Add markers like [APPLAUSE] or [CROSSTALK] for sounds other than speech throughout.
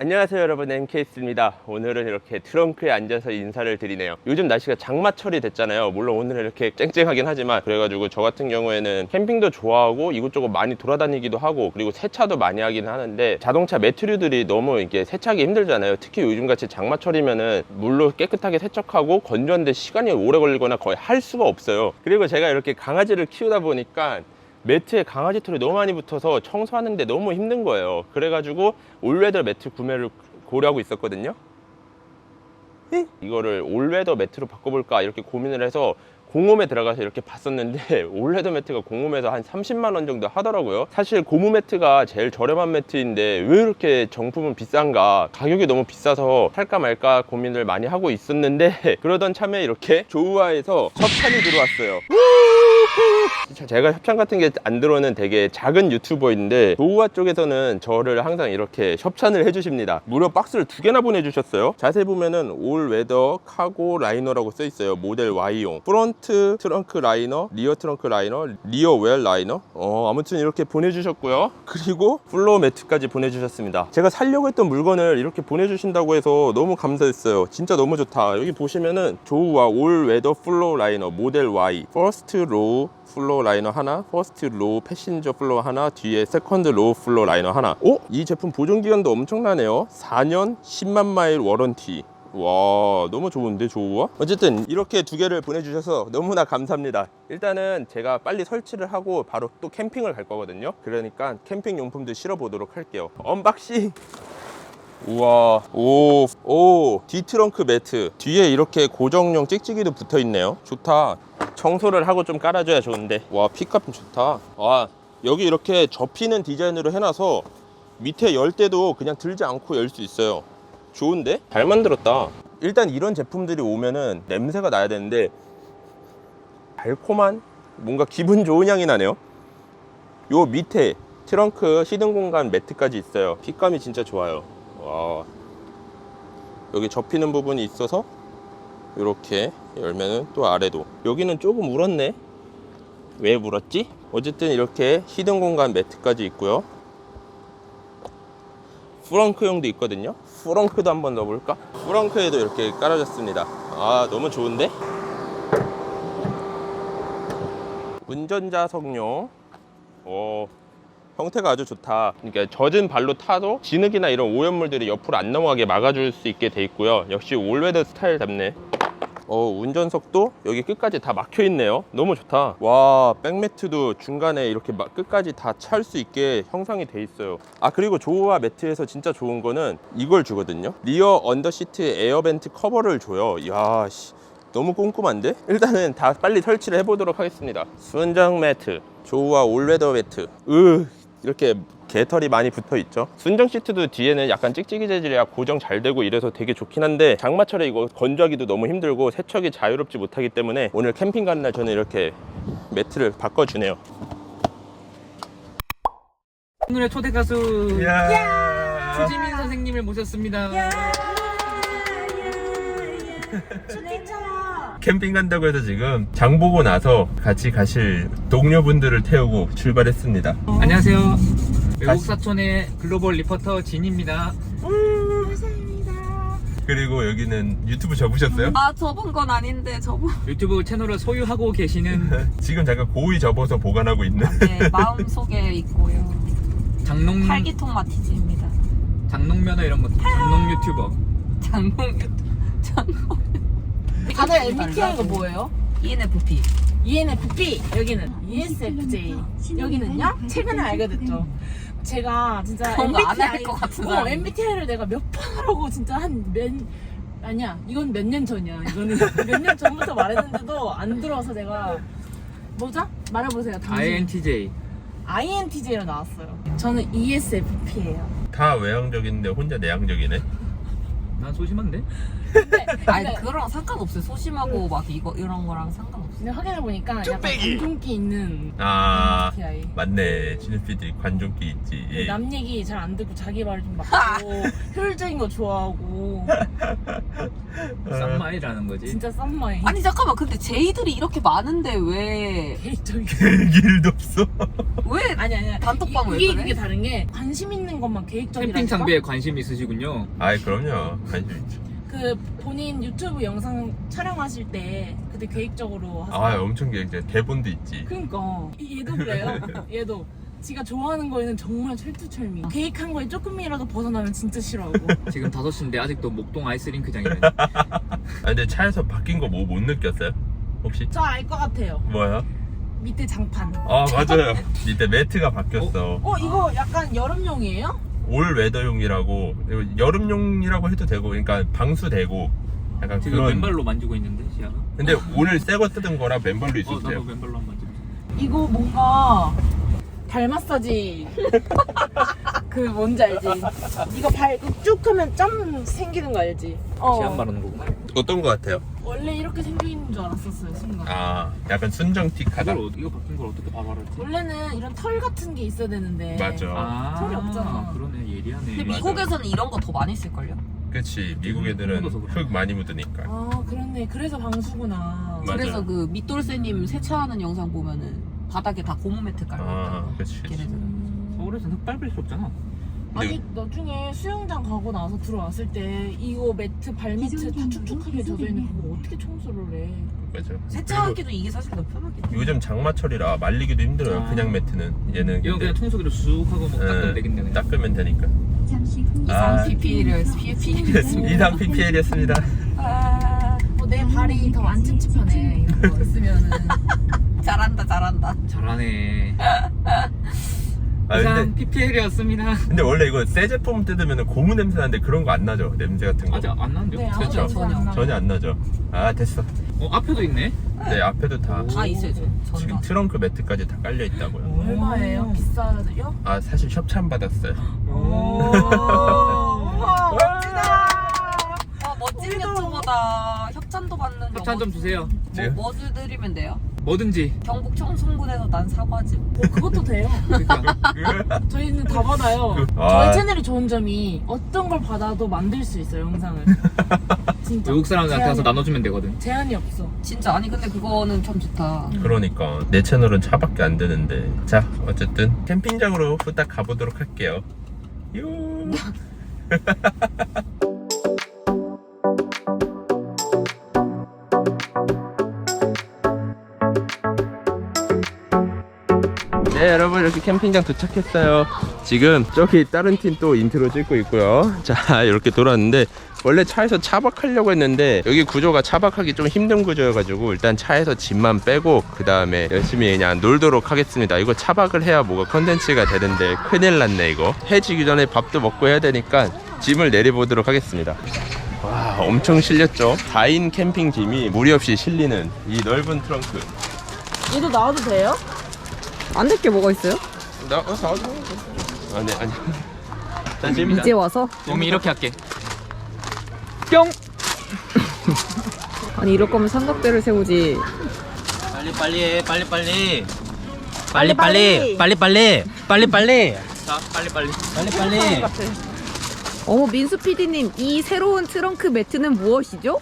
안녕하세요 여러분. MK스입니다. 오늘은 이렇게 트렁크에 앉아서 인사를 드리네요. 요즘 날씨가 장마철이 됐잖아요. 물론 오늘은 이렇게 쨍쨍하긴 하지만 그래가지고 저 같은 경우에는 캠핑도 좋아하고 이곳저곳 많이 돌아다니기도 하고 그리고 세차도 많이 하긴 하는데 자동차 매트류들이 너무 이게 세차하기 힘들잖아요. 특히 요즘같이 장마철이면은 물로 깨끗하게 세척하고 건조하는데 시간이 오래 걸리거나 거의 할 수가 없어요. 그리고 제가 이렇게 강아지를 키우다 보니까 매트에 강아지 털이 너무 많이 붙어서 청소하는데 너무 힘든 거예요. 그래가지고 올웨더 매트 구매를 고려하고 있었거든요. 에? 이거를 올웨더 매트로 바꿔볼까 이렇게 고민을 해서 공홈에 들어가서 이렇게 봤었는데 [LAUGHS] 올웨더 매트가 공홈에서 한 30만 원 정도 하더라고요. 사실 고무 매트가 제일 저렴한 매트인데 왜 이렇게 정품은 비싼가? 가격이 너무 비싸서 살까 말까 고민을 많이 하고 있었는데 [LAUGHS] 그러던 참에 이렇게 조우아에서 협찬이 들어왔어요. [LAUGHS] 제가 협찬 같은 게 안 들어오는 되게 작은 유튜버인데 도우아 쪽에서는 저를 항상 이렇게 협찬을 해주십니다. 무려 박스를 두 개나 보내주셨어요. 자세히 보면은 올 웨더 카고 라이너라고 써 있어요. 모델 Y용. 프론트 트렁크 라이너 리어 트렁크 라이너 리어 웰 라이너. 어 아무튼 이렇게 보내주셨고요. 그리고 플로어 매트까지 보내주셨습니다. 제가 살려고 했던 물건을 이렇게 보내주신다고 해서 너무 감사했어요. 진짜 너무 좋다. 여기 보시면은 조우아 올 웨더 플로어 라이너 모델 Y 퍼스트 로우 플로어 라이너 하나, 퍼스트 로우 패신저 플로어 하나, 뒤에 세컨드 로우 플로어 라이너 하나. 오? 이 제품 보존 기간도 엄청나네요. 4년 10만 마일 워런티. 와 너무 좋은데 조우와 어쨌든 이렇게 두 개를 보내주셔서 너무나 감사합니다 일단은 제가 빨리 설치를 하고 바로 또 캠핑을 갈 거거든요 그러니까 캠핑 용품들 실어 보도록 할게요 언박싱 우와 오, 오 뒤트렁크 매트 뒤에 이렇게 고정용 찍찍이도 붙어 있네요 좋다 청소를 하고 좀 깔아줘야 좋은데. 와 픽업 좋다. 와 여기 이렇게 접히는 디자인으로 해놔서 밑에 열 때도 그냥 들지 않고 열 수 있어요. 좋은데? 잘 만들었다. 일단 이런 제품들이 오면은 냄새가 나야 되는데 달콤한 뭔가 기분 좋은 향이 나네요. 요 밑에 트렁크 시등 공간 매트까지 있어요. 핏감이 진짜 좋아요. 와. 여기 접히는 부분이 있어서 이렇게 열면은 또 아래도 여기는 조금 울었네 왜 울었지? 어쨌든 이렇게 히든 공간 매트까지 있고요 프렁크용도 있거든요 프렁크도 한번 넣어볼까? 프렁크에도 이렇게 깔아줬습니다 아 너무 좋은데? 운전자 석용 오 형태가 아주 좋다. 그러니까 젖은 발로 타도 진흙이나 이런 오염물들이 옆으로 안 넘어가게 막아줄 수 있게 돼 있고요. 역시 올웨더 스타일답네. 어, 운전석도 여기 끝까지 다 막혀 있네요. 너무 좋다. 와, 백매트도 중간에 이렇게 막 끝까지 다 찰 수 있게 형상이 돼 있어요. 아, 그리고 조우와 매트에서 진짜 좋은 거는 이걸 주거든요. 리어 언더시트 에어벤트 커버를 줘요. 이야, 씨. 너무 꼼꼼한데? 일단은 다 빨리 설치를 해보도록 하겠습니다. 순정 매트, 조우와 올웨더 매트. 으, 이렇게 개털이 많이 붙어 있죠. 순정 시트도 뒤에는 약간 찍찍이 재질이라 고정 잘 되고 이래서 되게 좋긴 한데 장마철에 이거 건조하기도 너무 힘들고 세척이 자유롭지 못하기 때문에 오늘 캠핑 가는 날 저는 이렇게 매트를 바꿔주네요. 오늘의 초대 가수 추지민 선생님을 모셨습니다. 캠핑 간다고 해서 지금 장 보고 나서 같이 가실 동료분들을 태우고 출발했습니다. 안녕하세요. 외국 사촌의 글로벌 리포터 진입니다. 그리고 여기는 유튜브 접으셨어요? 아 접은 건 아닌데 접은 [LAUGHS] 유튜브 채널을 소유하고 계시는 [LAUGHS] 지금 잠깐 고의 접어서 보관하고 있는 네, 마음 속에 있고요 장롱 팔기통 마티즈입니다 장롱면허 이런 거 [LAUGHS] 장롱 유튜버. 장롱 장롱 다들 MBTI가 그 뭐예요? ENFP ENFP 여기는 ESFJ 여기는요? 최근에 알게 됐죠. 제가 진짜 그런 거안 MBTI 할것 같은 어. MBTI를 내가 몇 번 하라고 진짜 한몇 아니야 이건 몇 년 전이야 이거는 [LAUGHS] 몇 년 전부터 말했는데도 안 들어서 내가 뭐죠? 말해보세요. 당신 INTJ. INTJ로 나왔어요. 저는 ESFP예요. 다 외향적인데 혼자 내향적이네. 난 소심한데? 근데, [LAUGHS] 아니 그거랑 상관없어요 소심하고 막 이거 이런 거랑 상관없어요 근데 확인해 보니까 약간 관종기 있는 아 MBTI. 맞네. 진우 PD 관종기 있지. 남 얘기 잘 안 듣고 자기 말을 좀 막고 [LAUGHS] 효율적인 거 좋아하고 [LAUGHS] 쌈마이라는 거지. 진짜 썸머에 아니 잠깐만 근데 제이들이 이렇게 많은데 왜왜 개인적인 일도 없어. 아니 아니 단톡방 왜 이게 그래? 이게 다른 게 관심 있는 것만 계획적이라 캠핑 장비에 관심 있으시군요. 아이 그럼요. 관심 있죠. 그 본인 유튜브 영상 촬영하실 때 그때 계획적으로 하세요. 아 엄청 계획적. 대본도 있지. 그러니까 이- 얘도 그래요. [LAUGHS] 얘도 지가 좋아하는 거에는 정말 철두철미. 계획한 거에 조금이라도 벗어나면 진짜 싫어하고. [LAUGHS] 지금 5시인데 아직도 목동 아이스링크장이네. 아 근데 차에서 바뀐 거 뭐 못 느꼈어요? 혹시? 저 알 것 같아요. 뭐야? 밑에 장판. 아 맞아요. 밑에 매트가 바뀌었어. 어 이거 약간 여름용이에요? 올 웨더용이라고 여름용이라고 해도 되고 그러니까 방수되고 약간 지금 그런 맨발로 만지고 있는데 시야가. 근데 오늘 새거 뜯은 거라 맨발로 어 돼요 나도 맨발로 한번 만져. 이거 뭔가 발 마사지 [LAUGHS] 그 뭔지 알지? 이거 발쭉 하면 점 생기는 거 알지? 어. 시야 말하는 거구나. 어떤 거 같아요? 원래 이렇게 생긴 줄 알았었어요 순간. 아 약간 순정틱하다 이걸 어- 이거 바뀐 걸 어떻게 바로 알았지? 원래는 이런 털 같은 게 있어야 되는데. 맞아 아 털이 없잖아. 그러네 예리하네. 근데 맞아. 미국에서는 이런 거 더 많이 쓸걸요? 그치 미국 애들은 묻어서 그래. 흙 많이 묻으니까 아 그렇네. 그래서 방수구나. 맞아요. 그래서 그 밑돌쇠님 세차하는 영상 보면은 바닥에 다 고무 매트 깔려 아 그치 그치 걔네들은 음. 서울에서는 흙 밟을 수 없잖아. 아니 나중에 수영장 가고 나서 들어왔을 때 이거 매트 발 밑에 다 축축하게 젖어 있는 그거 어떻게 청소를 해? 맞아 그리고 세차하기도 이게 사실 더 편하긴 해 요즘 장마철이라 말리기도 힘들어요 아. 그냥 매트는 얘는 이건 그냥 근데 청소기로 쑥 하고 뭐 닦으면 예, 되겠네. 그냥. 닦으면 되니까 아. 이상 PPL이었어 PPL 이상 PPL이었습니다 아, 어, 내 발이 더 안 찝찝하네 이런 거 있으면은 [LAUGHS] 잘한다 잘한다 잘하네. [LAUGHS] 아 이상 근데 PPL이었습니다. 근데 원래 이거 새 제품 뜯으면 고무 냄새 나는데 그런 거 안 나죠 냄새 같은 거 아직 안 나는데요? 네. 아무 냄새 안. 전혀 안 나죠 아 됐어 어 앞에도 있네. 네 앞에도 다다 있어요 저 지금 전다 트렁크 매트까지 다 깔려 있다고요 얼마예요? 비싸요? 아 사실 협찬 받았어요 오. 우와 멋지다 아 멋진 유튜버다 협찬도 받는 거 협찬 좀 주세요. 네. 뭐, 뭐 드리면 돼요? 뭐든지. 경북 청송군에서 난 사과즙 어, [LAUGHS] 그것도 돼요. 그러니까. [LAUGHS] 저희는 다 받아요. 아. 저희 채널이 좋은 점이 어떤 걸 받아도 만들 수 있어요 영상을. [LAUGHS] 진짜. 외국 사람들한테 가서 제한이- 나눠주면 되거든. 제한이 없어. 진짜 아니 근데 그거는 참 좋다. 그러니까. 내 채널은 차밖에 안 되는데. 자 어쨌든 캠핑장으로 후딱 가보도록 할게요. 요 네 여러분 이렇게 캠핑장 도착했어요. 지금 저기 다른 팀 또 인트로 찍고 있고요. 자 이렇게 돌았는데 원래 차에서 차박하려고 했는데 여기 구조가 차박하기 좀 힘든 구조여가지고 일단 차에서 짐만 빼고 그 다음에 열심히 그냥 놀도록 하겠습니다. 이거 차박을 해야 뭐가 컨텐츠가 되는데 큰일 났네 이거. 해지기 전에 밥도 먹고 해야 되니까 짐을 내려보도록 하겠습니다. 와 엄청 실렸죠? 4인 캠핑 짐이 무리 없이 실리는 이 넓은 트렁크. 얘도 나와도 돼요? 안 될 게 뭐가 있어요? 나, 어, 다 아니 아니. 자 짐이다 이제 와서? 몸이 이렇게 할게. 뿅! [LAUGHS] 아니 이럴 거면 삼각대를 세우지. 빨리 빨리 해 빨리. 빨리 빨리, 빨리. 빨리. 빨리 빨리. 빨리 빨리. 자 빨리 빨리. 빨리 빨리 어머 민수 PD님 이 새로운 트렁크 매트는 무엇이죠?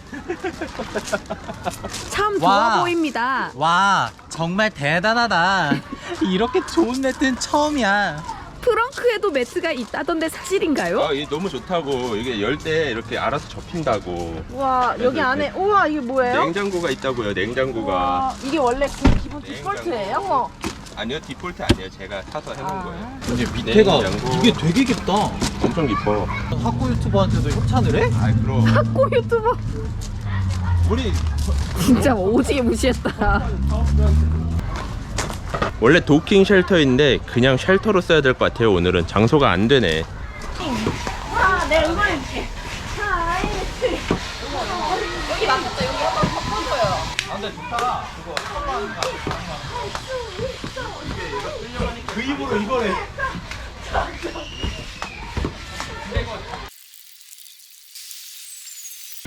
참 좋아 와. 보입니다. 와 정말 대단하다 이렇게 좋은 매트는 처음이야 트렁크에도 매트가 있다던데 사실인가요? 아, 이게 너무 좋다고. 이게 열 때 이렇게 알아서 접힌다고. 우와 여기 안에 우와 이게 뭐예요? 냉장고가 있다고요. 냉장고가. 우와 이게 원래 그 기본 디폴트예요? 아니요, 디폴트 아니에요. 제가 사서 해놓은 아. 거예요. 근데 밑에가 이게 되게 깊다 엄청 깊어. 학고 유튜버한테도 협찬을 해? 아, 그럼. 학고 유튜버 우리 진짜 오지게 무시했다. 원래 도킹 쉘터인데 그냥 쉘터로 써야 될 것 같아요. 오늘은 장소가 안 되네.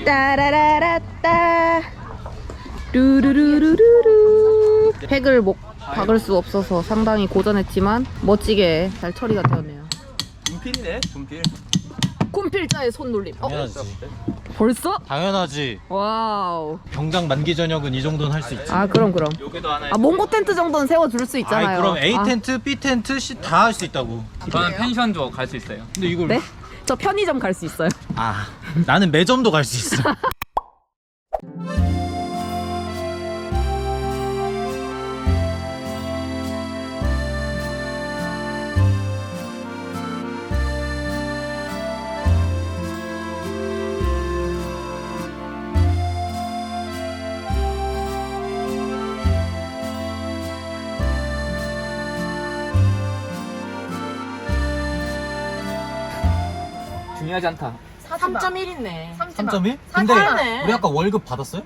따라라라따 루루루루루루 팩을 못 박을 수 없어서 상당히 고전했지만 멋지게 잘 처리가 되었네요. 분필이네, 분필. 쿰필자의 손놀림. 어? 당연하지 벌써? 당연하지. 와우. 병장 만기 전역은 이 정도는 할 수 있지. 아 그럼 그럼. 여기도 하나 아 몽고 텐트 정도는 세워줄 수 있잖아요. 아이, 그럼 A 아, 텐트, B 텐트, C 다 할 수 있다고. 저는 펜션도 갈 수 있어요 근데 이걸 네? 저 편의점 갈 수 있어요. 아 나는 매점도 갈 수 있어. [LAUGHS] 중요하지 않다 3.1 있네 3.1? 근데 사과하네. 우리 아까 월급 받았어요?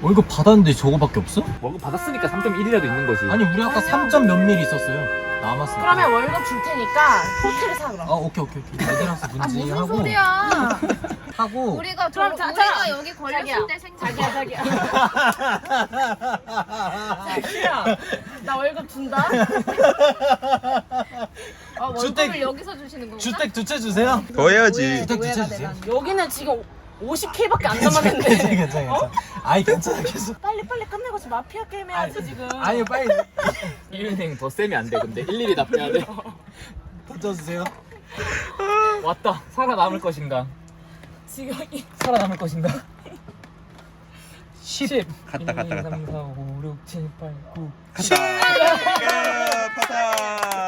월급 받았는데 저거밖에 없어? 월급 받았으니까 3.1이라도 있는 거지 아니 우리 아까 3점 몇밀 있었어요. 남았어. 그러면 월급 줄 테니까 호텔을 사 그럼 아 오케이 오케이 오케이. 애들한테 아, 문제 무슨 하고 소리야? [LAUGHS] 하고 우리가 저, 그럼 자- 우리가 자- 여기 걸렸을 자기야. 때 생각. 자기야 자기야 [LAUGHS] 자기야 나 월급 준다 [LAUGHS] 아, 월급을 주택- 여기서 주시는 건가? 주택 두 채 주세요. 더 해야지. 주택 두 채 주세요. 여기는 지금 50K밖에 안 괜찮아 남았는데 괜찮아 괜찮아. 아이 괜찮아 계속. 빨리 빨리 끝내고 지금 마피아 게임 해야지 지금 아니 빨리 이은행 더 세면 안돼 근데 일일이 답해야 돼 [LAUGHS] 던져주세요. 왔다 살아남을 것인가 지금 이- 살아남을 것인가 10. 갔다 갔다 갔다. 3, 4, 5, 6, 7, 8, 9 갔다. 파산.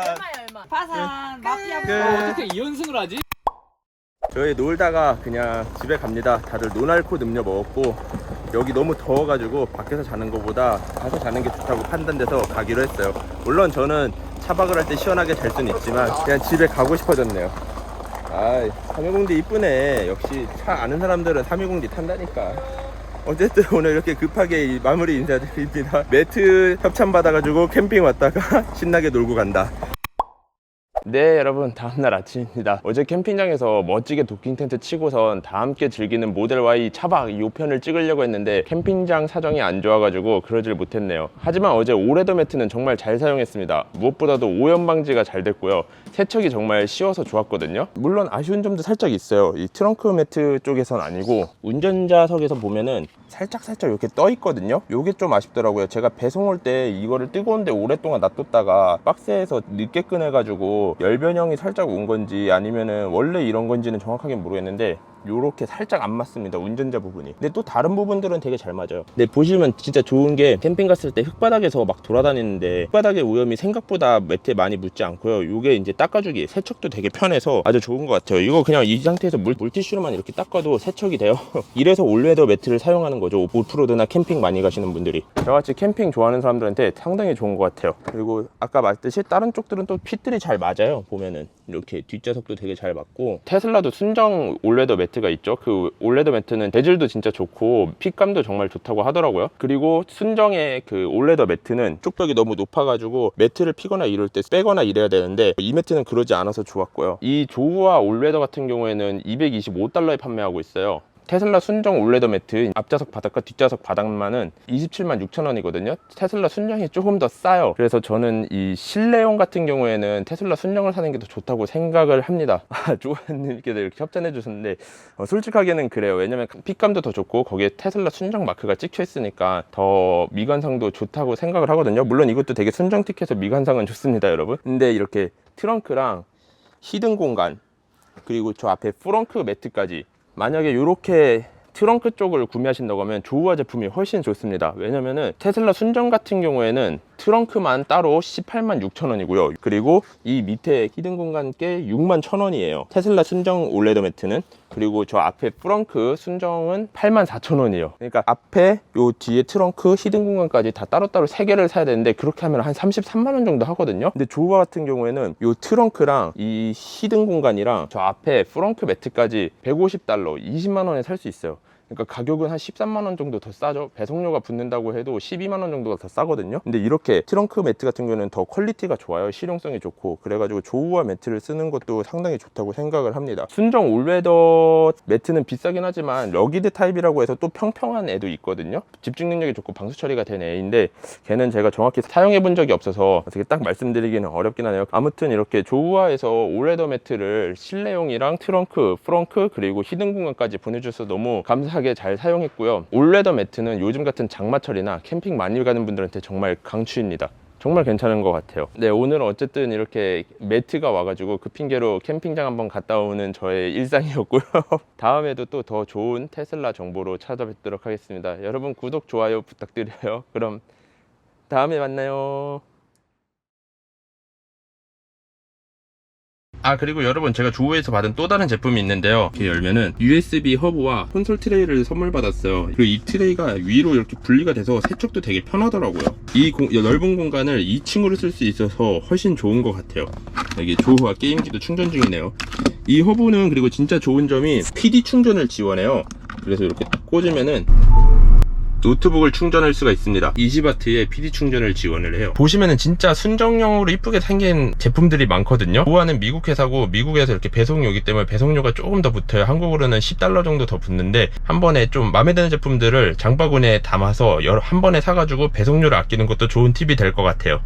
얼마야 얼마 파산 마피아 끝. 어, 어떻게 2연승을 하지? 저희 놀다가 그냥 집에 갑니다. 다들 노날코 음료 먹었고 여기 너무 더워가지고 밖에서 자는 것보다 가서 자는 게 좋다고 판단돼서 가기로 했어요. 물론 저는 차박을 할 때 시원하게 잘 수는 있지만 그냥 집에 가고 싶어졌네요. 아, 320D 이쁘네. 역시 차 아는 사람들은 320D 탄다니까. 어쨌든 [LAUGHS] 오늘 이렇게 급하게 이 마무리 인사드립니다. 매트 협찬 받아가지고 캠핑 왔다가 [LAUGHS] 신나게 놀고 간다. 네 여러분. 다음날 아침입니다. 어제 캠핑장에서 멋지게 도킹 텐트 치고선 다 함께 즐기는 모델 Y 차박 2편을 찍으려고 했는데 캠핑장 사정이 안 좋아가지고 그러질 못했네요. 하지만 어제 오레더 매트는 정말 잘 사용했습니다. 무엇보다도 오염 방지가 잘 됐고요. 세척이 정말 쉬워서 좋았거든요. 물론 아쉬운 점도 살짝 있어요. 이 트렁크 매트 쪽에선 아니고 운전자석에서 보면은 살짝 살짝 이렇게 떠 있거든요. 요게 좀 아쉽더라고요. 제가 배송 올 때 이거를 뜨거운데 오랫동안 놔뒀다가 박스에서 늦게 꺼내가지고 열변형이 살짝 온 건지 아니면은 원래 이런 건지는 정확하게 모르겠는데 요렇게 살짝 안 맞습니다 운전자 부분이. 근데 또 다른 부분들은 되게 잘 맞아요. 근데 보시면 진짜 좋은 게 캠핑 갔을 때 흙바닥에서 막 돌아다니는데 흙바닥의 오염이 생각보다 매트에 많이 묻지 않고요. 요게 이제 닦아주기 세척도 되게 편해서 아주 좋은 것 같아요. 이거 그냥 이 상태에서 물, 물티슈로만 이렇게 닦아도 세척이 돼요. [LAUGHS] 이래서 올레더 매트를 사용하는 거죠. 오프로드나 캠핑 많이 가시는 분들이. 저같이 캠핑 좋아하는 사람들한테 상당히 좋은 것 같아요. 그리고 아까 말했듯이 다른 쪽들은 또 핏들이 잘 맞아요 보면은. 이렇게 뒷좌석도 되게 잘 맞고. 테슬라도 순정 올레더 매트 가 있죠. 그 올레더 매트는 재질도 진짜 좋고 핏감도 정말 좋다고 하더라고요. 그리고 순정의 그 올레더 매트는 쪽벽이 너무 높아가지고 매트를 피거나 이럴 때 빼거나 이래야 되는데 이 매트는 그러지 않아서 좋았고요. 이 조우와 올레더 같은 경우에는 225달러에 판매하고 있어요 테슬라 순정 올레더 매트 앞좌석 바닥과 뒷좌석 바닥만은 27만 6천 원이거든요. 테슬라 순정이 조금 더 싸요. 그래서 저는 이 실내용 같은 경우에는 테슬라 순정을 사는 게 더 좋다고 생각을 합니다. [LAUGHS] 아, 조아님께서 이렇게 협찬해 주셨는데 어, 솔직하게는 그래요. 왜냐면 핏감도 더 좋고 거기에 테슬라 순정 마크가 찍혀 있으니까 더 미관상도 좋다고 생각을 하거든요. 물론 이것도 되게 순정 티켓에서 미관상은 좋습니다 여러분. 근데 이렇게 트렁크랑 히든 공간 그리고 저 앞에 프렁크 매트까지 만약에 이렇게 트렁크 쪽을 구매하신다고 하면 조우아 제품이 훨씬 좋습니다. 왜냐면은 테슬라 순정 같은 경우에는 트렁크만 따로 18만 6천 원이고요. 그리고 이 밑에 히든 공간께 6만 1천 원이에요. 테슬라 순정 올레더 매트는 그리고 저 앞에 프렁크 순정은 8만 4천 원이에요. 그러니까 앞에 요 뒤에 트렁크 히든 공간까지 다 따로따로 3개를 사야 되는데 그렇게 하면 한 33만 원 정도 하거든요. 근데 조우아 같은 경우에는 요 트렁크랑 이 히든 공간이랑 저 앞에 프렁크 매트까지 150달러 20만 원에 살 수 있어요 그러니까 가격은 한 13만 원 정도 더 싸죠. 배송료가 붙는다고 해도 12만 원 정도가 더 싸거든요. 근데 이렇게 트렁크 매트 같은 경우는 더 퀄리티가 좋아요. 실용성이 좋고 그래가지고 조우아 매트를 쓰는 것도 상당히 좋다고 생각을 합니다. 순정 올웨더 매트는 비싸긴 하지만 러기드 타입이라고 해서 또 평평한 애도 있거든요. 집중 능력이 좋고 방수 처리가 된 애인데 걔는 제가 정확히 사용해 본 적이 없어서 어떻게 딱 말씀드리기는 어렵긴 하네요. 아무튼 이렇게 조우아에서 올레더 매트를 실내용이랑 트렁크, 프렁크 그리고 히든 공간까지 보내줘서 너무 감사 하게 잘 사용했고요. 올레더 매트는 요즘 같은 장마철이나 캠핑 많이 가는 분들한테 정말 강추입니다. 정말 괜찮은 것 같아요. 네, 오늘은 어쨌든 이렇게 매트가 와가지고 그 핑계로 캠핑장 한번 갔다 오는 저의 [LAUGHS] 일상이었고요. 다음에도 또 더 좋은 테슬라 정보로 찾아뵙도록 하겠습니다. 여러분 구독, 좋아요 부탁드려요. 그럼 다음에 만나요. 아 그리고 여러분 제가 조우에서 받은 또 다른 제품이 있는데요. 이렇게 열면은 USB 허브와 콘솔 트레이를 선물 받았어요. 그리고 이 트레이가 위로 이렇게 분리가 돼서 세척도 되게 편하더라고요. 이 공- 넓은 공간을 2층으로 쓸수 있어서 훨씬 좋은 것 같아요. 여기 조우와 게임기도 충전 중이네요. 이 허브는 그리고 진짜 좋은 점이 PD 충전을 지원해요. 그래서 이렇게 딱 꽂으면은 노트북을 충전할 수가 있습니다. 20W의 PD 충전을 지원을 해요. 보시면은 진짜 순정형으로 이쁘게 생긴 제품들이 많거든요. 보아는 미국 회사고 미국에서 이렇게 배송이 오기 때문에 배송료가 조금 더 붙어요. 한국으로는 10달러 정도 더 붙는데 한 번에 좀 마음에 드는 제품들을 장바구니에 담아서 여러 한 번에 사가지고 배송료를 아끼는 것도 좋은 팁이 될 것 같아요.